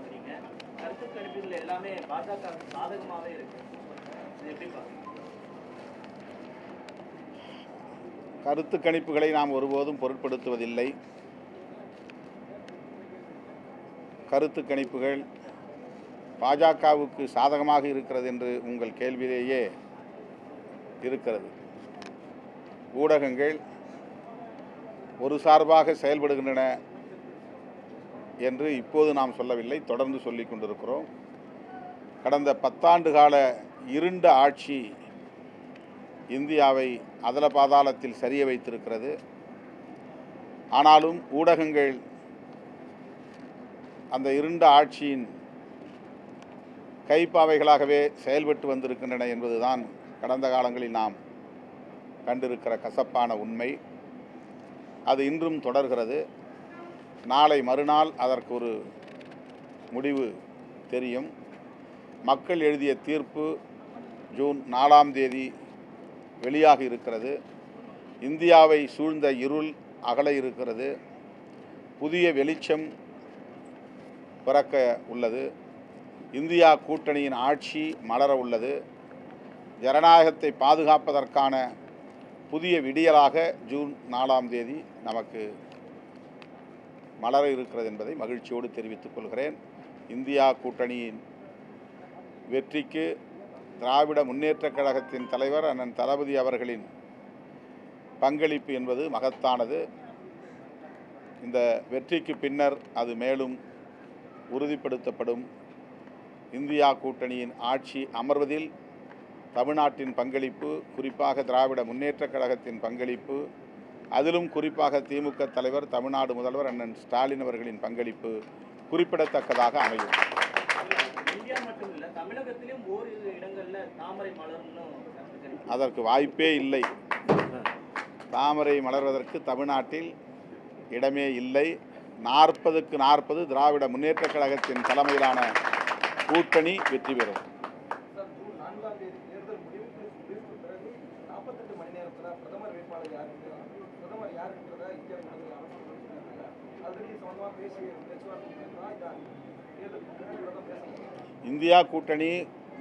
பாக்குறீங்க? கருத்து கணிப்புகள் எல்லாமே பாஜக சாதகமாவே இருக்கு. எப்படி பாக்குறீங்க? கருத்து கணிப்புகளை நாம் ஒருபோதும் பொருட்படுத்துவதில்லை. கருத்து கணிப்புகள் பாஜகவுக்கு சாதகமாக இருக்கிறது என்று உங்கள் கேள்வியிலேயே இருக்கிறது. ஊடகங்கள் ஒரு சார்பாக செயல்படுகின்றன என்று இப்போது நாம் சொல்லவில்லை தொடர்ந்து சொல்லி கொண்டிருக்கிறோம். கடந்த பத்தாண்டு கால இருண்ட ஆட்சி இந்தியாவை அதல பாதாளத்தில் சரிய வைத்திருக்கிறது. ஆனாலும் ஊடகங்கள் அந்த இருண்ட ஆட்சியின் கைப்பாவைகளாகவே செயல்பட்டு வந்திருக்கின்றன என்பதுதான் கடந்த காலங்களில் நாம் கண்டிருக்கிற கசப்பான உண்மை. அது இன்றும் தொடர்கிறது. நாளை மறுநாள் அதற்கு ஒரு முடிவு தெரியும். மக்கள் எழுதிய தீர்ப்பு ஜூன் நாலாம் தேதி வெளியாக இருக்கிறது. இந்தியாவை சூழ்ந்த இருள் அகல இருக்கிறது. புதிய வெளிச்சம் பிறக்க உள்ளது. இந்தியா கூட்டணியின் ஆட்சி மலர உள்ளது. ஜனநாயகத்தை பாதுகாப்பதற்கான புதிய விடியலாக ஜூன் நாலாம் தேதி நமக்கு மலர இருக்கிறது என்பதை மகிழ்ச்சியோடு தெரிவித்துக் கொள்கிறேன். இந்தியா கூட்டணியின் வெற்றிக்கு திராவிட முன்னேற்றக் கழகத்தின் தலைவர் அண்ணன் தளபதி அவர்களின் பங்களிப்பு என்பது மகத்தானது. இந்த வெற்றிக்கு பின்னர் அது மேலும் உறுதிப்படுத்தப்படும். இந்தியா கூட்டணியின் ஆட்சி அமர்வதில் தமிழ்நாட்டின் பங்களிப்பு குறிப்பாக திராவிட முன்னேற்றக் கழகத்தின் பங்களிப்பு அதிலும் குறிப்பாக திமுக தலைவர் தமிழ்நாடு முதல்வர் அண்ணன் ஸ்டாலின் அவர்களின் பங்களிப்பு குறிப்பிடத்தக்கதாக அமையும். அதற்கு வாய்ப்பே இல்லை. தாமரை மலர்வதற்கு தமிழ்நாட்டில் இடமே இல்லை. நாற்பதுக்கு நாற்பது திராவிட முன்னேற்றக் கழகத்தின் தலைமையிலான கூட்டணி வெற்றி பெறும். சார் ஜூன் நான்காம் தேதி தேர்தல் முடிவுக்கு முடிவுக்கு பிறகு நாற்பத்தெட்டு மணி நேரத்தில் பிரதமர் வேட்பாளர் யார் பிரதமர் யாருன்றத இந்தியா அரசு ஆல்ரெடி சம்பந்தமாக பேசி பேச்சுவார்த்தை இந்தியா கூட்டணி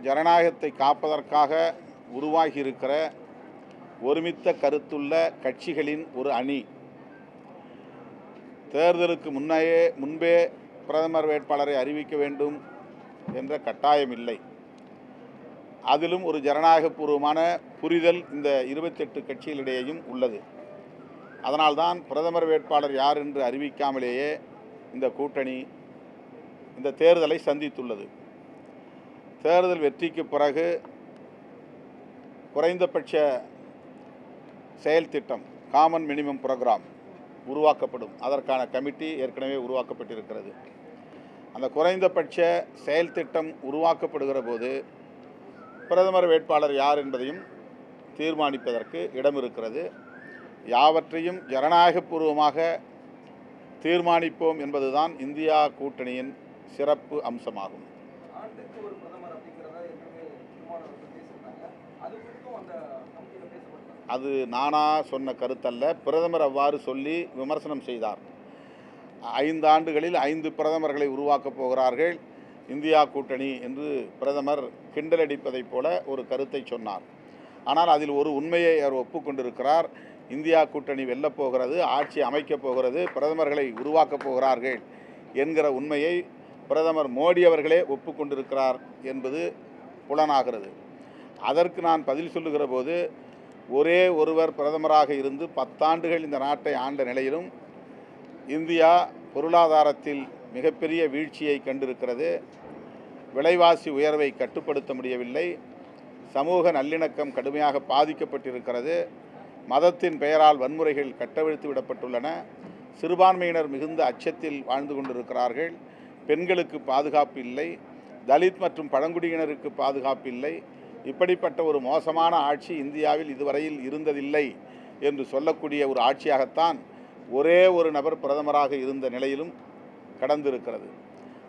ஜனநாயகத்தை காப்பதற்காக உருவாகி இருக்கிற ஒருமித்த கருத்துள்ள கட்சிகளின் ஒரு அணி. தேர்தலுக்கு முன்னையே முன்பே பிரதமர் வேட்பாளரை அறிவிக்க வேண்டும் என்ற கட்டாயம் இல்லை அதிலும் ஒரு ஜனநாயகபூர்வமான புரிதல் இந்த இருபத்தெட்டு கட்சிகளிடையேயும் உள்ளது. அதனால்தான் பிரதமர் வேட்பாளர் யார் என்று அறிவிக்காமலேயே இந்த கூட்டணி இந்த தேர்தலை சந்தித்துள்ளது. தேர்தல் வெற்றிக்கு பிறகு குறைந்தபட்ச செயல் திட்டம் காமன் மினிமம் ப்ரோக்ராம் உருவாக்கப்படும். அதற்கான கமிட்டி ஏற்கனவே உருவாக்கப்பட்டிருக்கிறது. அந்த குறைந்தபட்ச செயல் திட்டம் உருவாக்கப்படுகிற போது பிரதமர் வேட்பாளர் யார் என்பதையும் தீர்மானிப்பதற்கு இடம் இருக்கிறது யாவற்றையும் ஜனநாயகபூர்வமாக தீர்மானிப்போம் என்பதுதான் இந்தியா கூட்டணியின் சிறப்பு அம்சமாகும். அது நானா சொன்ன கருத்தல்ல. பிரதமர் அவ்வாறு சொல்லி விமர்சனம் செய்தார். ஐந்து ஆண்டுகளில் ஐந்து பிரதமர்களை உருவாக்கப் போகிறார்கள் இந்தியா கூட்டணி என்று பிரதமர் கிண்டலடிப்பதைப் போல ஒரு கருத்தை சொன்னார். ஆனால் அதில் ஒரு உண்மையை அவர் ஒப்புக்கொண்டிருக்கிறார். இந்தியா கூட்டணி வெல்லப் போகிறது ஆட்சி அமைக்கப் போகிறது பிரதமர்களை உருவாக்கப் போகிறார்கள் என்கிற உண்மையை பிரதமர் மோடி அவர்களே ஒப்புக்கொண்டிருக்கிறார் என்பது புலனாகிறது. அதற்கு நான் பதில் சொல்லுகிற போது ஒரே ஒருவர் பிரதமராக இருந்து பத்தாண்டுகள் இந்த நாட்டை ஆண்ட நிலையிலும் இந்தியா பொருளாதாரத்தில் மிகப்பெரிய வீழ்ச்சியை கண்டிருக்கிறது. விலைவாசி உயர்வை கட்டுப்படுத்த முடியவில்லை. சமூக நல்லிணக்கம் கடுமையாக பாதிக்கப்பட்டிருக்கிறது. மதத்தின் பெயரால் வன்முறைகள் கட்டவிழ்த்து விடப்பட்டுள்ளன. சிறுபான்மையினர் மிகுந்த அச்சத்தில் வாழ்ந்து கொண்டிருக்கிறார்கள். பெண்களுக்கு பாதுகாப்பு இல்லை. தலித் மற்றும் பழங்குடியினருக்கு பாதுகாப்பு இல்லை. இப்படிப்பட்ட ஒரு மோசமான ஆட்சி இந்தியாவில் இதுவரையில் இருந்ததில்லை என்று சொல்லக்கூடிய ஒரு ஆட்சியாகத்தான் ஒரே ஒரு நபர் பிரதமராக இருந்த நிலையிலும் கடந்திருக்கிறது.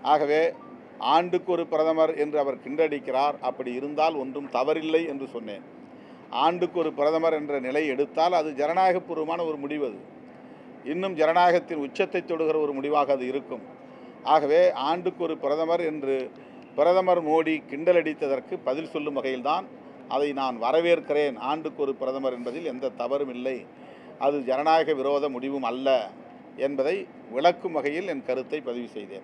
ஆகவே ஆண்டுக்கு ஒரு பிரதமர் என்று அவர் கிண்டடிக்கிறார். அப்படி இருந்தால் ஒன்றும் தவறில்லை என்று சொன்னேன். ஆண்டுக்கு ஒரு பிரதமர் என்ற நிலை எடுத்தால் அது ஜனநாயகபூர்வமான ஒரு முடிவு அது. இன்னும் ஜனநாயகத்தின் உச்சத்தை தொடுகிற ஒரு முடிவாக அது இருக்கும். ஆகவே ஆண்டுக்கு ஒரு பிரதமர் என்று பிரதமர் மோடி கிண்டலடித்ததற்கு பதில் சொல்லும் வகையில்தான் அதை நான் வரவேற்கிறேன். ஆண்டுக்கு ஒரு பிரதமர் என்பதில் எந்த தவறும் இல்லை. அது ஜனநாயக விரோத முடிவும் அல்ல என்பதை விளக்கும் வகையில் என் கருத்தை பதிவு செய்தேன்.